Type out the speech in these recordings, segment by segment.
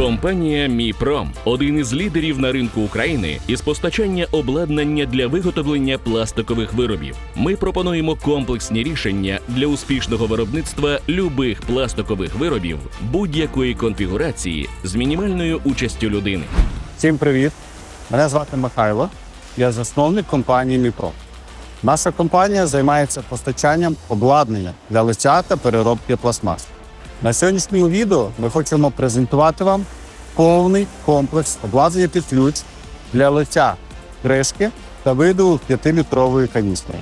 Компанія Міпром один із лідерів на ринку України із постачання обладнання для виготовлення пластикових виробів. Ми пропонуємо комплексні рішення для успішного виробництва любих пластикових виробів будь-якої конфігурації з мінімальною участю людини. Всім привіт! Мене звати Михайло. Я засновник компанії Міпро. Наша компанія займається постачанням обладнання для лиця та переробки пластмас. На сьогоднішньому відео ми хочемо презентувати вам повний комплекс обладнання під ключ для лиття кришки та виду 5-літрової каністри.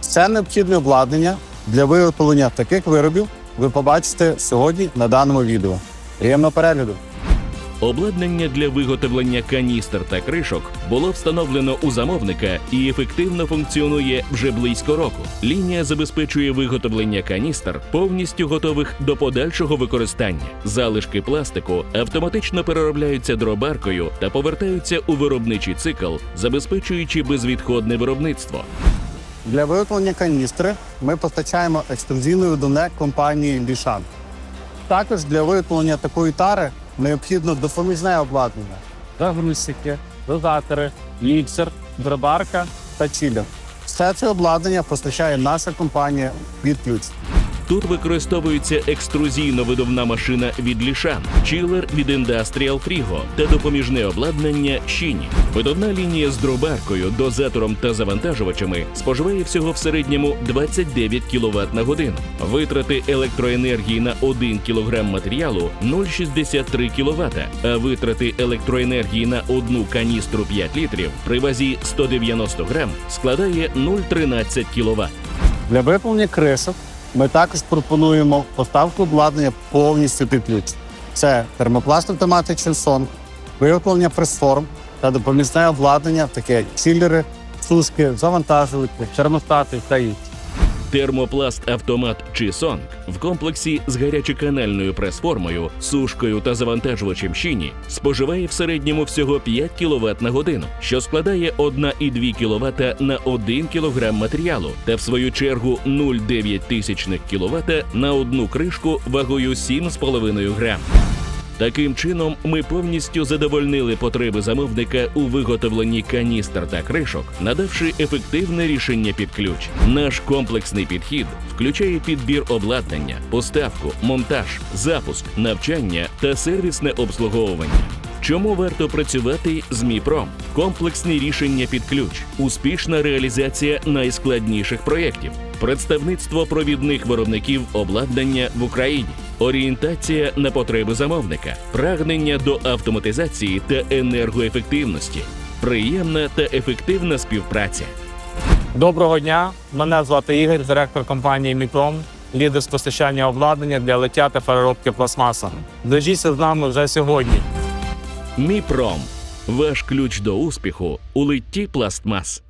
Це необхідне обладнання для виготовлення таких виробів ви побачите сьогодні на даному відео. Приємного перегляду! Обладнання для виготовлення каністр та кришок було встановлено у замовника і ефективно функціонує вже близько року. Лінія забезпечує виготовлення каністр повністю готових до подальшого використання. Залишки пластику автоматично переробляються дробаркою та повертаються у виробничий цикл, забезпечуючи безвідходне виробництво. Для виготовлення каністри ми постачаємо ексклюзивне видувне компанії Лішан. Також для виготовлення такої тари необхідно допоміжне обладнання. Загрузчики, дозатори, міксер, дробарка та чілер. Все це обладнання постачає наша компанія від ключ. Тут використовується екструзійно-видувна машина від Лішан, чилер від Industrial Frigo та допоміжне обладнання Щіні. Видувна лінія з дробаркою, дозатором та завантажувачами споживає всього в середньому 29 кВт на годину. Витрати електроенергії на 1 кг матеріалу 0,63 кВт, а витрати електроенергії на одну каністру 5 літрів при вазі 190 грам складає 0,13 кВт. Для виготовлення кришок ми також пропонуємо поставку обладнання повністю під ключ. Це термопласт автоматик Song, виготовлення прес-форм та допомісне обладнання, таке як чилери, сушки, завантажувачі, термостати та інші. Термопласт автомат чи в комплексі з гарячоканальною прес-формою, сушкою та завантажувачем щіні споживає в середньому всього 5 кВт на годину, що складає 1,2 кВт на 1 кг матеріалу, та в свою чергу 0,9 тисячних кВт на одну кришку вагою 7,5 грам. Таким чином, ми повністю задовольнили потреби замовника у виготовленні каністр та кришок, надавши ефективне рішення під ключ. Наш комплексний підхід включає підбір обладнання, поставку, монтаж, запуск, навчання та сервісне обслуговування. Чому варто працювати з Міпром? Комплексні рішення під ключ, успішна реалізація найскладніших проєктів, представництво провідних виробників обладнання в Україні, орієнтація на потреби замовника, прагнення до автоматизації та енергоефективності, приємна та ефективна співпраця. Доброго дня. Мене звати Ігор, директор компанії Міпром, лідер з постачання обладнання для лиття та переробки пластмаса. Зв'яжіться з нами вже сьогодні. Міпром ваш ключ до успіху у литті пластмас.